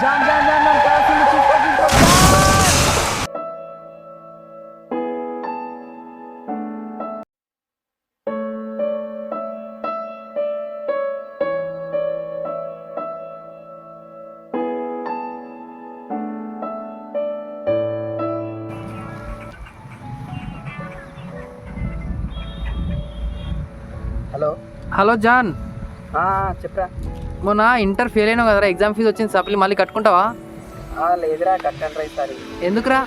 John John John John కావాల్సింది చూసుకో చూసుకో హలో హలో జాన్ చెప్పరా మొన్న ఇంటర్ ఫెయిల్ అయినావు కదరా ఎగ్జామ్ ఫీజు వచ్చింది సప్లీ మళ్ళీ కట్టుకుంటావా? లేదురా కట్టండి ఈసారి. ఎందుకురా?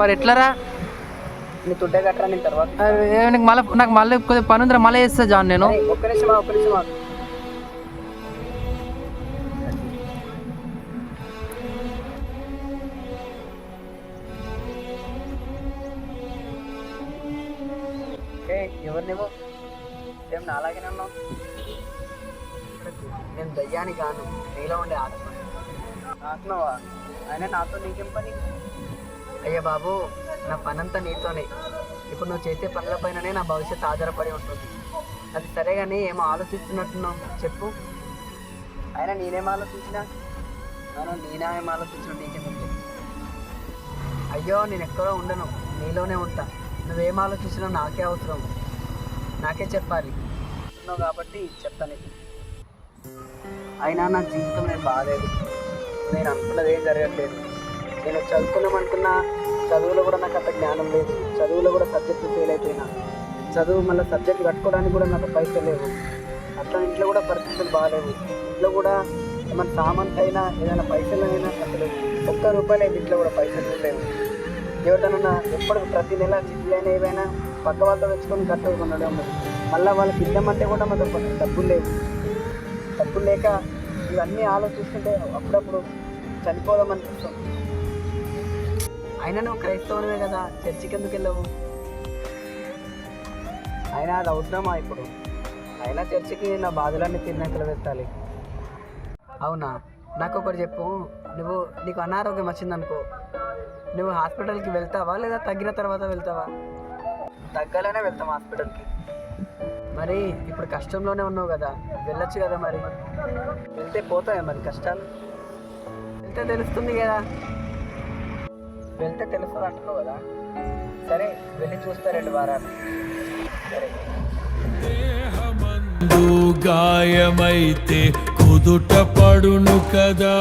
మరి ఎట్లరా? నాకు మళ్ళీ నాకు మళ్ళీ కొద్దిగా పని ఉందిరా మళ్ళీ చేస్తా జాన్ నేను. ఒక్క నిమిషం ఒక్క నిమిషం ఎవరినేమో? ఏం నా అలాగే ఉన్నావు? నేను దయ్యాన్ని కాను నీలో ఉండే ఆత్మ ఆత్మవా? అయినా నాతో నీకేం పని? అయ్యా బాబు నా పనంతా నీతోనే. ఇప్పుడు నువ్వు చేసే పనుల పైననే నా భవిష్యత్తు ఆధారపడి ఉంటుంది. అది సరే కానీ ఏమో ఆలోచిస్తున్నట్టున్నావు చెప్పు. అయినా నేనేం ఆలోచించినా? నేను ఏం ఆలోచించిన నీకెందుకు అయ్యో నేను ఎక్కడో ఉండను నీలోనే ఉంటా. నువ్వేం ఆలోచించినా నాకే అవసరం. నాకే చెప్పాలి. ఉన్నావు కాబట్టి చెప్తాను అయినా నా జీవితం నేను బాగాలేదు నేను అనుకున్నది ఏం జరగట్లేదు. నేను చదువుకున్నాం అనుకున్నా చదువులో కూడా నాకు అంత జ్ఞానం లేదు. చదువులో కూడా సబ్జెక్టులు ఫెయిల్ అయిపోయినా. చదువు మళ్ళీ సబ్జెక్ట్ కట్టుకోవడానికి కూడా నాకు పైసలు లేవు. అట్లా ఇంట్లో కూడా పరిస్థితులు బాగాలేవు. ఇంట్లో కూడా ఏమైనా సామాన్కి అయినా ఏదైనా పైసలు అయినా అసలు ఒక్క రూపాయలు అయితే ఇంట్లో కూడా పైసలు లేవు. ఎవరికైనా ఎప్పుడు ప్రతి నెల చిట్లైనా ఏవైనా పక్క వాళ్ళతో తెచ్చుకొని కట్టుకున్నాడు మళ్ళీ వాళ్ళకి ఇద్దామంటే కూడా మన దగ్గర డబ్బులు లేవు. డబ్బులు లేక ఇవన్నీ ఆలోచిస్తుంటే అప్పుడప్పుడు చనిపోదాం అనిపిస్తాం అయినా నువ్వు క్రైస్తవునివే కదా చర్చికి ఎందుకు వెళ్ళవు? అయినా అది అవసరమా ఇప్పుడు? అయినా చర్చికి నా బాధలన్నీ తిరిగినట్లు పెట్టాలి అవునా? నాకు ఒకటి చెప్పు. నువ్వు నీకు అనారోగ్యం వచ్చిందనుకో. నువ్వు హాస్పిటల్కి వెళ్తావా లేదా తగ్గిన తర్వాత వెళ్తావా? తగ్గాలనే వెళ్తాం హాస్పిటల్కి. మరి ఇప్పుడు కష్టంలోనే ఉన్నావు కదా వెళ్ళొచ్చు కదా మరి? వెళ్తే పోతాయా మరి కష్టాలు? వెళ్తే తెలుస్తుంది కదా. వెళ్తే తెలుస్తుంది అంటున్నావు కదా. సరే వెళ్ళి చూస్తా రెండు వారాలు. సరే. దేహమందు గాయమైతే కుదుట పడును కదా.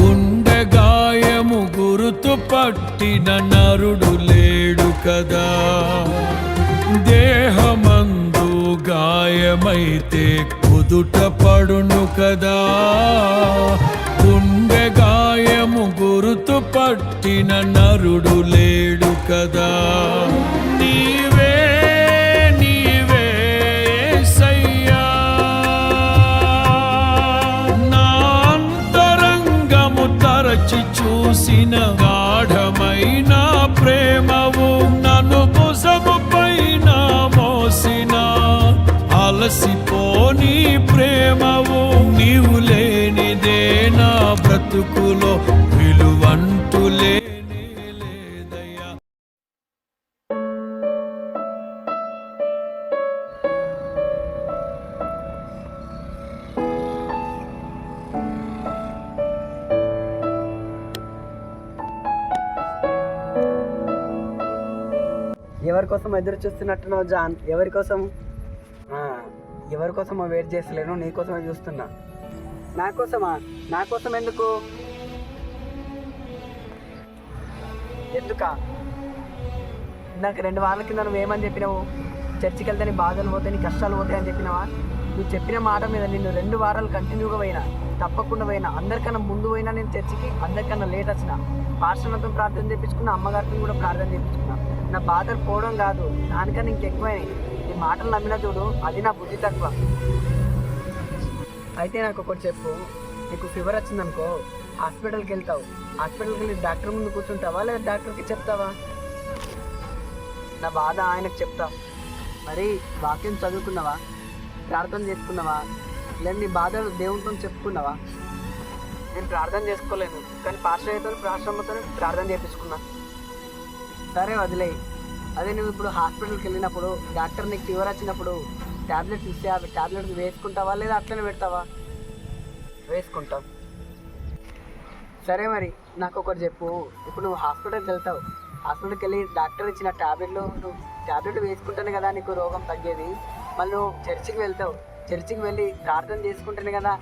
గుండె గాయము గురుతు పట్టిన నరుడులే కదా. దేహమందు గాయమైతే కుదుట పడును కదా. గుండె గాయము గురుతు పట్టిన నరుడు లేడు కదా. నీవే నీవే సయ్యా నా అంతరంగము తరచి చూసిన గా అలసిపోని ప్రేమవు నీవు లేనిదే నా బ్రతుకులో విలువంటూ లేనే లేదయ్యా. ఎవరి కోసం ఎదురు చూస్తున్నట్టున్నావు జాన్? ఎవరి కోసం? ఎవరికోసమో వెయిట్ చేస్తలేను నీకోసమే చూస్తున్నా. నా కోసమా? నా కోసం ఎందుకు? ఎందుకా? నాకు రెండు వారాల కింద నువ్వు ఏమని చెప్పినావు? చర్చికి వెళ్తే నీ బాధలు పోతాయి నీ కష్టాలు పోతాయి అని చెప్పినావా? నువ్వు చెప్పిన మాట మీద నిన్ను రెండు వారాలు కంటిన్యూగా పోయినా తప్పకుండా పోయినా అందరికన్నా ముందు పోయినా నేను చర్చికి అందరికన్నా లేట్ వచ్చిన. పాస్టర్లతో ప్రార్థన చేయించుకున్నా అమ్మగారితో కూడా ప్రార్థన చేయించుకున్నా నా బాధలు పోవడం కాదు దానికన్నా ఇంకెక్కువైనాయి. మాటలు నమ్మిన చూడు అది నా బుద్ధి తక్కువ. అయితే నాకు ఒకటి చెప్పు. నీకు ఫీవర్ వచ్చిందనుకో హాస్పిటల్కి వెళ్తావు. హాస్పిటల్కి వెళ్ళి డాక్టర్ ముందు కూర్చుంటావా లేదా డాక్టర్కి చెప్తావా? నా బాధ ఆయనకు చెప్తా. మరి వాక్యం చదువుకున్నావా? ప్రార్థన చేసుకున్నావా? లేదా నీ బాధ దేవునితో చెప్పుకున్నావా? నేను ప్రార్థన చేసుకోలేను కానీ పాస్టర్ అయితే ప్రాశ్రమతో ప్రార్థన చేయించుకున్నా సరే వదిలేయి. అదే నువ్వు ఇప్పుడు హాస్పిటల్కి వెళ్ళినప్పుడు డాక్టర్ నీకు ఫీవర్ వచ్చినప్పుడు ట్యాబ్లెట్స్ ఇస్తే అవి ట్యాబ్లెట్స్ వేసుకుంటావా లేదా అట్లనే పెడతావా? వేసుకుంటాం. సరే మరి నాకు ఒకటి చెప్పు. ఇప్పుడు నువ్వు హాస్పిటల్కి వెళ్తావు. హాస్పిటల్కి వెళ్ళి డాక్టర్ ఇచ్చిన ట్యాబ్లెట్లు నువ్వు ట్యాబ్లెట్ వేసుకుంటేనే కదా నీకు రోగం తగ్గేది. మళ్ళీ నువ్వు చర్చికి వెళ్తావు. చర్చికి వెళ్ళి ప్రార్థన చేసుకుంటేనే కదా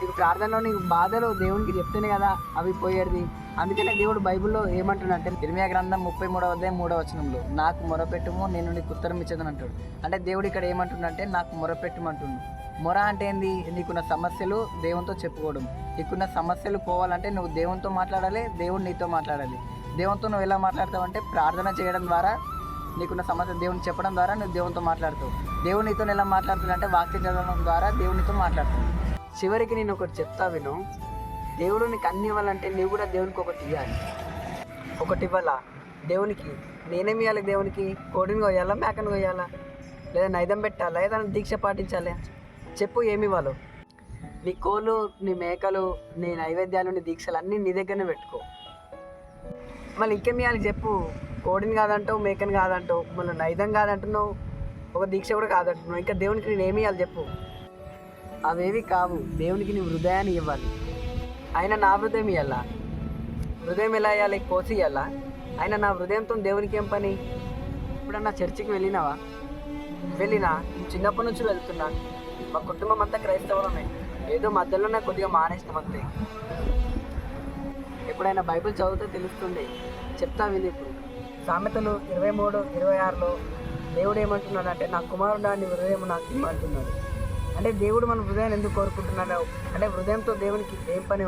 నీకు ప్రార్థనలో నీకు బాధలు దేవునికి చెప్తేనే కదా అవి పోయేది. అందుకనే దేవుడు బైబిల్లో ఏమంటున్నాడంటే ఇర్మియా గ్రంథం ముప్పై మూడవ అధ్యాయం మూడవ వచనంలో నాకు మొరపెట్టుము నేను నీకు ఉత్తరం ఇచ్చేదని అంటాడు. అంటే దేవుడు ఇక్కడ ఏమంటుండంటే నాకు మొరపెట్టుమంటుండు. మొర అంటే ఏంది? నీకున్న సమస్యలు దేవునితో చెప్పుకోవడం. నీకున్న సమస్యలు పోవాలంటే నువ్వు దేవునితో మాట్లాడాలి దేవుడు నీతో మాట్లాడాలి. దేవునితో నువ్వు ఎలా మాట్లాడతావు అంటే ప్రార్థన చేయడం ద్వారా నీకున్న సమస్య దేవుని చెప్పడం ద్వారా నువ్వు దేవునితో మాట్లాడుతావు. దేవుడు నీతో ఎలా మాట్లాడుతుంది అంటే వాక్యం చదవడం ద్వారా దేవునితో మాట్లాడుతుంది చివరికి నేను ఒకటి చెప్తా విను. దేవుడు నీకు అన్ని ఇవ్వాలంటే నువ్వు కూడా దేవునికి ఒకటి ఇవ్వాలి. ఒకటి ఇవ్వాలా? దేవునికి. నేనేమి ఇవ్వాలి దేవునికి? కోడిని కొయ్యాలా? మేకను కొయ్యాలా? లేదా నైదం పెట్టాలా? ఏదైనా దీక్ష పాటించాలి? చెప్పు ఏమి ఇవ్వాలో. నీ కోళ్ళు నీ మేకలు నీ నైవేద్యాలు నీ దీక్షలు అన్నీ నీ దగ్గరనే పెట్టుకో. మళ్ళీ ఇంకేం ఇవ్వాలి చెప్పు? కోడిని కాదంటావు మేకని కాదంటావు మళ్ళీ నైదం కాదంటున్నావు ఒక దీక్ష కూడా కాదంటున్నావు. ఇంకా దేవునికి నేను ఏమి ఇవ్వాలి చెప్పు? అవేవి కావు. దేవునికి నీ హృదయాన్ని ఇవ్వాలి. ఆయన నా హృదయం ఇవ్వాలా హృదయం ఎలా ఇవ్వాలి కోసి ఇవ్వాలా ఆయన నా హృదయంతో దేవునికి ఏం పని? ఎప్పుడన్నా చర్చికి వెళ్ళినావా? వెళ్ళినా? చిన్నప్పటి నుంచి వెళ్తున్నా. మా కుటుంబం అంతా క్రైస్తవమే ఏదో మధ్యలోనే కొద్దిగా మానేసినాం అంతే ఎప్పుడైనా బైబిల్ చదివితే తెలుస్తుంది చెప్తా విని ఇప్పుడు. సామెతలు ఇరవై మూడు ఇరవై ఆరులో దేవుడు ఏమంటున్నాడు అంటే నా కుమారుడు నీ హృదయం నాకు ఇమ్మంటున్నాడు అంటే దేవుడు మన హృదయాన్ని ఎందుకు కోరుకుంటున్నాడో అంటే హృదయంతో దేవునికి ఏం పని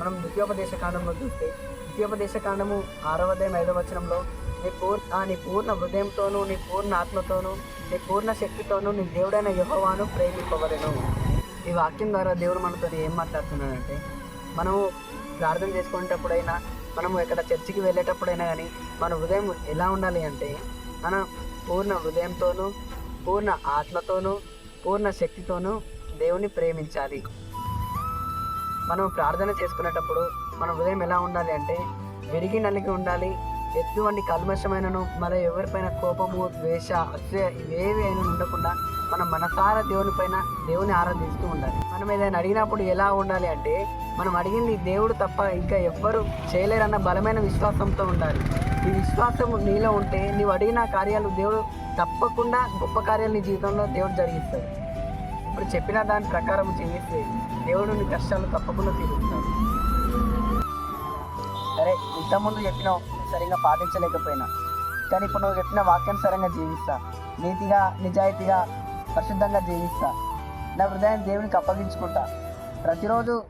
మనం ద్వితీయోపదేశ కాండంలో చూస్తే ద్వితీయోపదేశ కాండము ఆరవ అధ్యాయం ఐదవ వచనంలో నీ పూర్ నీ పూర్ణ హృదయంతోనూ నీ పూర్ణ ఆత్మతోనూ నీ పూర్ణ శక్తితోనూ నీ దేవుడైన యహోవాను ప్రేమింపవలెను ఈ వాక్యం ద్వారా దేవుడు మనతో ఏం మాట్లాడుతున్నాడంటే మనము ప్రార్థన చేసుకునేటప్పుడైనా మనము ఎక్కడ చర్చికి వెళ్ళేటప్పుడైనా కానీ మన హృదయం ఎలా ఉండాలి అంటే మన పూర్ణ హృదయంతోనూ పూర్ణ ఆత్మతోనూ పూర్ణ శక్తితోనూ దేవుని ప్రేమించాలి. మనం ప్రార్థన చేసుకునేటప్పుడు మన హృదయం ఎలా ఉండాలి అంటే విరిగి నలిగి ఉండాలి. ఎటువంటి కల్మషమైనను మన ఎవరిపైన కోపము ద్వేష అసూయ ఇవేవి అయినా ఉండకుండా మనం మనసార దేవుని పైన దేవుని ఆరాధిస్తూ ఉండాలి. మనం ఏదైనా అడిగినప్పుడు ఎలా ఉండాలి అంటే మనం అడిగింది దేవుడు తప్ప ఇంకా ఎవ్వరు చేయలేరన్న బలమైన విశ్వాసంతో ఉండాలి. ఈ విశ్వాసం నీలో ఉంటే నీవు అడిగిన కార్యాలు దేవుడు తప్పకుండా గొప్ప కార్యాలు నీ జీవితంలో దేవుడు జరిగిస్తాడు. ఇప్పుడు చెప్పిన దాని ప్రకారం చేస్తే దేవుడు నీ కష్టాలు తప్పకుండా తీరుస్తాడు. సరే ఇంతకుముందు చెప్పినావు సరిగ్గా పాటించలేకపోయినా. కానీ ఇప్పుడు నువ్వు చెప్పిన వాక్యానుసారంగా జీవిస్తా. నీతిగా నిజాయితీగా పరిశుద్ధంగా జీవిస్తా. నా హృదయాన్ని దేవునికి అప్పగించుకుంటా. ప్రతిరోజు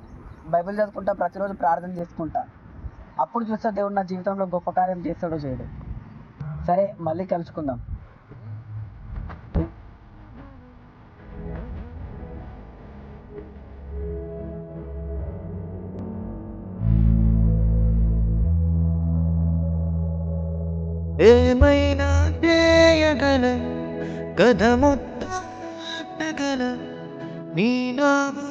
బైబిల్ చదువుకుంటా ప్రతిరోజు ప్రార్థన చేసుకుంటా. అప్పుడు చూస్తా దేవుడు నా జీవితంలో గొప్ప కార్యం చేస్తాడో చేయడు. సరే మళ్ళీ కలుసుకుందాం. ఏమైనా చేయగల కథ మొత్తం నీ నామం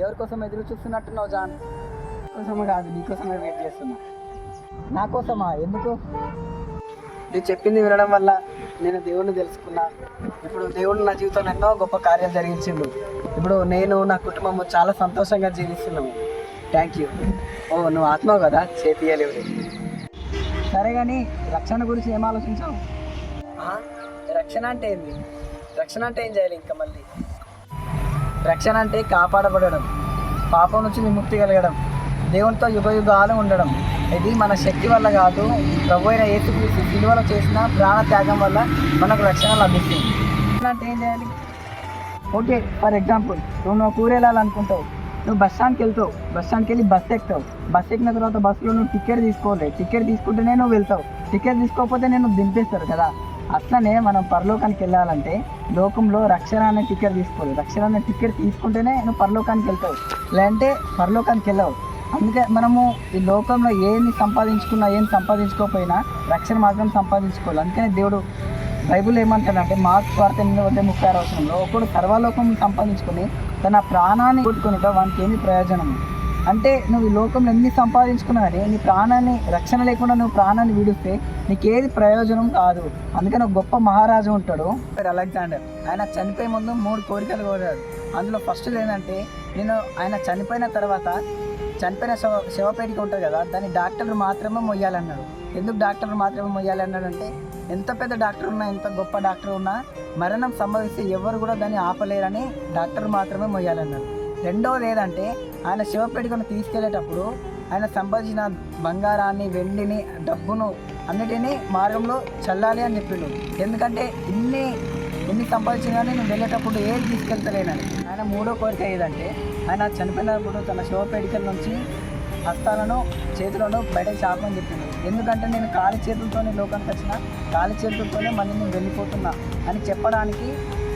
ఎవరికోసం ఎదురు చూస్తున్నట్టున్నావు జాన్? కోసమే కాదు నీకోసమే వెయిట్ చేస్తున్నా. నా కోసమా? ఎందుకు? నువ్వు చెప్పింది వినడం వల్ల నేను దేవుణ్ణి తెలుసుకున్నా. ఇప్పుడు దేవుడు నా జీవితంలో ఎన్నో గొప్ప కార్యాలు జరిగించిండు. ఇప్పుడు నేను నా కుటుంబం చాలా సంతోషంగా జీవిస్తున్నాము. థ్యాంక్ యూ ఓ నువ్వు ఆత్మ కదా? చేపియలేవు సరే కానీ రక్షణ గురించి ఏం ఆలోచించావు? రక్షణ అంటే ఏంది? రక్షణ అంటే ఏం చేయాలి ఇంకా మళ్ళీ? రక్షణ అంటే కాపాడబడడం పాపం నుంచి విముక్తి కలగడం దేవునితో యుగ యుగాలు ఉండడం. ఇది మన శక్తి వల్ల కాదు ప్రభు అయిన యేసుక్రీస్తు చేసిన ప్రాణ త్యాగం వల్ల మనకు రక్షణ లభిస్తుంది. అంటే ఏం చేయాలి? ఓకే ఫర్ ఎగ్జాంపుల్ నువ్వు నువ్వు కూర వెళ్ళాలనుకుంటావు నువ్వు బస్ స్టాండ్కి వెళ్తావు బస్ స్టాండ్కి వెళ్ళి బస్ ఎక్కుతావు. బస్ ఎక్కిన తర్వాత బస్సులో నువ్వు టికెట్ తీసుకోవాలి టికెట్ తీసుకుంటేనే నువ్వు వెళ్తావు. టికెట్ తీసుకోకపోతే నేను దింపేస్తారు కదా. అట్లనే మనం పరలోకానికి వెళ్ళాలంటే లోకంలో రక్షణ అనే టికెట్ తీసుకోవాలి. రక్షణ అనే టికెట్ తీసుకుంటేనే నువ్వు పరలోకానికి వెళ్తావు. లేదంటే పరలోకానికి వెళ్ళవు. అందుకే మనము ఈ లోకంలో ఏమి సంపాదించుకున్నా ఏం సంపాదించుకోకపోయినా రక్షణ మాత్రం సంపాదించుకోవాలి. అందుకనే దేవుడు బైబుల్ ఏమంటాడంటే మార్క్స్ వార్త ఎనిమిది వందల ముప్పై ఆరు అవసరంలో ఒకడు సర్వలోకం సంపాదించుకొని తన ప్రాణాన్ని కొట్టుకుని వానికి ఏమి ప్రయోజనం అంటే నువ్వు ఈ లోకంలో ఎన్ని సంపాదించుకున్నా కానీ నీ ప్రాణాన్ని రక్షణ లేకుండా నువ్వు ప్రాణాన్ని విడిస్తే నీకేది ప్రయోజనం కాదు. అందుకని ఒక గొప్ప మహారాజు ఉంటాడు అలెగ్జాండర్. ఆయన చనిపోయే ముందు మూడు కోరికలు కోరాడు. అందులో ఫస్ట్ ఏంటంటే నేను ఆయన చనిపోయిన తర్వాత చనిపోయిన శవ శవపేటిక ఉంటుంది కదా దాన్ని డాక్టర్లు మాత్రమే మొయ్యాలన్నాడు. ఎందుకు డాక్టర్లు మాత్రమే మొయ్యాలన్నాడు అంటే ఎంత పెద్ద డాక్టర్ ఉన్నా ఎంత గొప్ప డాక్టర్ ఉన్నా మరణం సంభవిస్తే ఎవరు కూడా దాన్ని ఆపలేరని డాక్టర్ మాత్రమే మొయ్యాలన్నాడు. రెండవది ఏదంటే ఆయన శివపేటికను తీసుకెళ్ళేటప్పుడు ఆయన సంపాదించిన బంగారాన్ని వెండిని డబ్బును అన్నిటినీ మార్గంలో చల్లాలి అని చెప్పిండు. ఎందుకంటే ఇన్ని ఎన్ని సంపాదించినా కానీ నేను వెళ్ళేటప్పుడు ఏది తీసుకెళ్తలేనని. ఆయన మూడో కోరిక ఏదంటే ఆయన చనిపోయినప్పుడు తన శివపేటికల నుంచి హస్తాలను చేతులను బయట చాపని చెప్పిండు. ఎందుకంటే నేను ఖాళీ చేతులతోనే లోకానికి వచ్చిన ఖాళీ చేతులతోనే మళ్ళీ నేను వెళ్ళిపోతున్నా అని చెప్పడానికి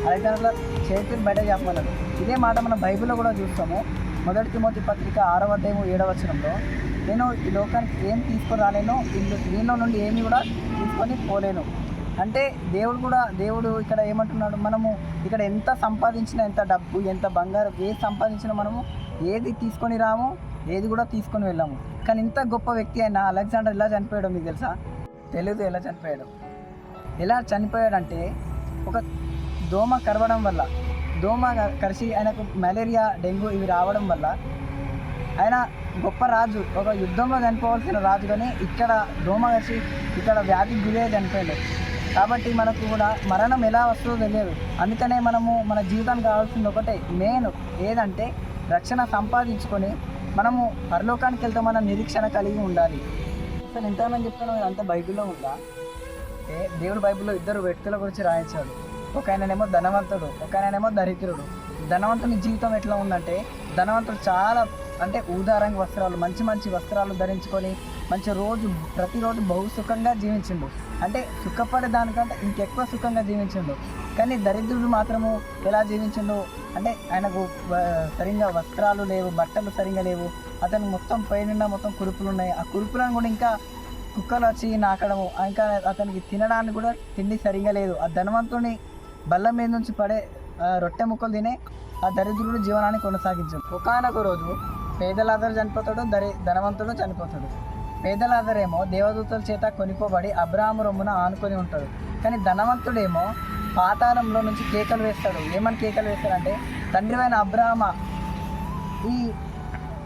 అలెగ్జాండర్ చేతులు బయట చెప్పమన్నాడు ఇదే మాట మన బైబిల్లో కూడా చూస్తాము. మొదటి తిమోతి పత్రిక ఆరవ అధ్యాయం ఏడవ వచనంలో నేను ఈ లోకానికి ఏం తీసుకొని రాలేను దీనిలో నుండి ఏమి కూడా తీసుకొని పోలేను. అంటే దేవుడు కూడా దేవుడు ఇక్కడ ఏమంటున్నాడు? మనము ఇక్కడ ఎంత సంపాదించినా ఎంత డబ్బు ఎంత బంగారం ఏది సంపాదించినా మనము ఏది తీసుకొని రాము ఏది కూడా తీసుకొని వెళ్ళాము. కానీ ఇంత గొప్ప వ్యక్తి అయిన అలెగ్జాండర్ ఎలా చనిపోయాడో మీకు తెలుసా? తెలియదు ఎలా చనిపోయాడు. ఎలా చనిపోయాడంటే ఒక దోమ కరవడం వల్ల దోమ కలిసి ఆయనకు మలేరియా డెంగ్యూ ఇవి రావడం వల్ల ఆయన గొప్ప రాజు. ఒక యుద్ధంలో చనిపోవాల్సిన రాజు కానీ ఇక్కడ దోమ కలిసి ఇక్కడ వ్యాధికి గురే చనిపోయింది కాబట్టి మనకు కూడా మరణం ఎలా వస్తుందో తెలియదు. అందుకనే మనము మన జీవితం కావాల్సింది ఒకటే. మెయిన్ ఏదంటే రక్షణ సంపాదించుకొని మనము పరలోకానికి వెళ్తామన్న నిరీక్షణ కలిగి ఉండాలి. అసలు ఎంతమంది చెప్తాను అంత బైబిల్లో ఉందా? దేవుడు బైబిల్లో ఇద్దరు వ్యక్తుల గురించి రాయించాడు. ఒక ఆయననేమో ధనవంతుడు ఒక ఆయననేమో దరిద్రుడు. ధనవంతుని జీవితం ఎట్లా ఉందంటే ధనవంతుడు చాలా అంటే ఊదారంగ వస్త్రాలు మంచి మంచి వస్త్రాలు ధరించుకొని మంచి రోజు ప్రతిరోజు బహు సుఖంగా జీవించిండు. అంటే సుఖపడే దానికంటే ఇంకెక్కువ సుఖంగా జీవించిండు. కానీ దరిద్రుడు మాత్రము ఎలా జీవించిండు? అంటే ఆయనకు సరిగ్గా వస్త్రాలు లేవు బట్టలు సరిగ్గా లేవు. అతను మొత్తం పైన మొత్తం కురుపులు ఉన్నాయి. ఆ కురుపులను కూడా ఇంకా కుక్కలు వచ్చి నాకడము. ఇంకా అతనికి తినడానికి కూడా తిండి సరిగా లేదు. ఆ ధనవంతుని బల్ల మీద నుంచి పడే రొట్టె ముక్కలు తినే ఆ దరిద్రుడు జీవనాన్ని కొనసాగించాడు. ఒకనొక రోజు పేదలాదరు చనిపోతాడు దరి ధనవంతుడు చనిపోతాడు. పేదలాదరేమో దేవదూతల చేత కొనిపోబడి అబ్రాహం రొమ్మున ఆనుకొని ఉంటాడు. కానీ ధనవంతుడేమో పాతాళంలో నుంచి కేకలు వేస్తాడు. ఏమని కేకలు వేస్తాడంటే తండ్రివైన అబ్రాహమ ఈ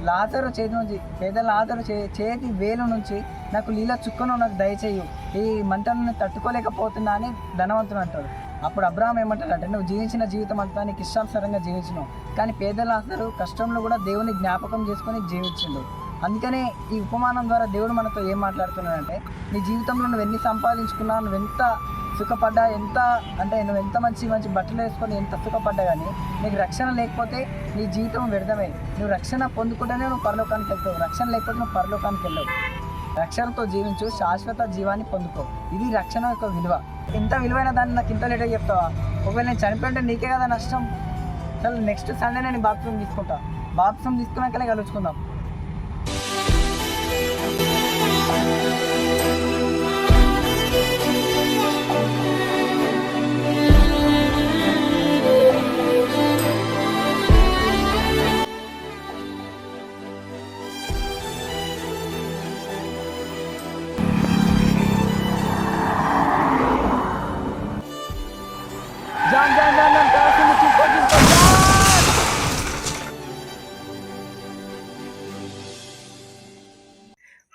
లాజరు చేతి నుంచి పేద లాజరు చే చేతి వేలు నుంచి నాకు లీల చుక్కను నాకు దయచేయు. ఈ మంటలను తట్టుకోలేకపోతున్నా అని ధనవంతుడు అంటాడు. అప్పుడు అబ్రాహం ఏమంటాడంటే నువ్వు జీవించిన జీవితం అంతా నీకు ఇష్టానుసారంగా జీవించినావు. కానీ పేదలు లాజరు కష్టంలో కూడా దేవుని జ్ఞాపకం చేసుకొని జీవించిండు అందుకనే ఈ ఉపమానం ద్వారా దేవుడు మనతో ఏం మాట్లాడుతున్నాడంటే నీ జీవితంలో నువ్వు ఎన్ని సంపాదించుకున్నావు నువ్వు ఎంత సుఖపడ్డా ఎంత అంటే నువ్వు ఎంత మంచి మంచి బట్టలు వేసుకొని ఎంత సుఖపడ్డా కానీ నీకు రక్షణ లేకపోతే నీ జీవితం వ్యర్థమే నువ్వు రక్షణ పొందుకుంటేనే నువ్వు పరలోకానికి వెళ్తావు. రక్షణ లేకపోతే నువ్వు పరలోకానికి వెళ్ళవు. రక్షణతో జీవించు శాశ్వత జీవాన్ని పొందుకో. ఇది రక్షణ యొక్క విలువ. ఇంత విలువైన దాన్ని నాకు ఇంత లేట్గా చెప్తావా? ఒకవేళ నేను చనిపోయింటే నీకే కదా నష్టం. అసలు నెక్స్ట్ సండే నేను బాత్రూమ్ తీసుకుంటా. బాత్రూమ్ తీసుకున్నాకనే కలుసుకుందాం.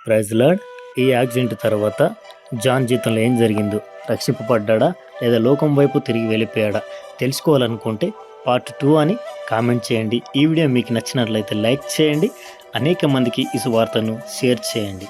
Praise Lord. ఈ యాక్సిడెంట్ తర్వాత జాన్ జీతంలో ఏం జరిగిందో రక్షింపబడ్డా లేదా లోకం వైపు తిరిగి వెళ్ళిపోయాడా తెలుసుకోవాలనుకుంటే పార్ట్ టూ అని కామెంట్ చేయండి. ఈ వీడియో మీకు నచ్చినట్లయితే లైక్ చేయండి. అనేక మందికి ఈ వార్తను షేర్ చేయండి.